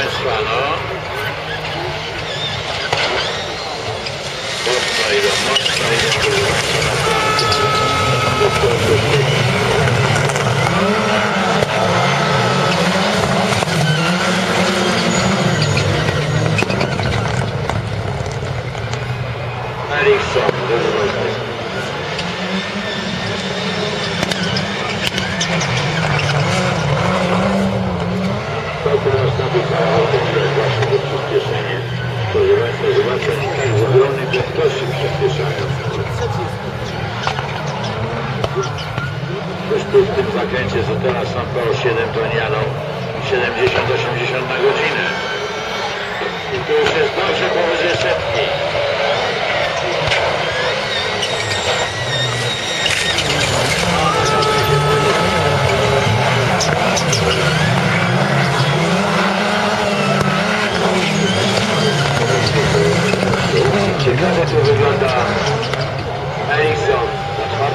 Cabezuano. Dos traídos, dos traídos. w tym zakręcie, że teraz są koło 7, to oni jadą 70-80 na godzinę. I tu już jest dobrze powyżej setki. Ciekawe to wygląda Ericsson.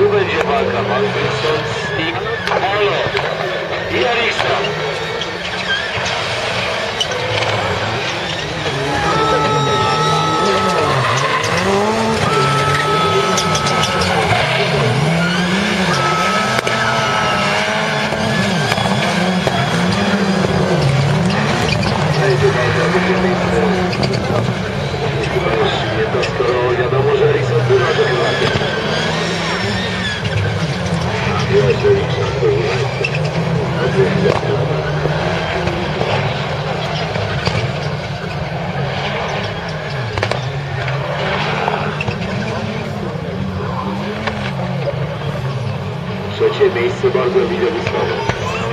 Tu będzie walka, w a l k t i Molo i a r i s n Thank you. Cieszę Ciebie i się bardzo widzę wystawę. Przegrał.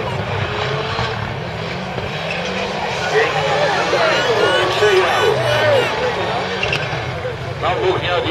Pan Bóg nie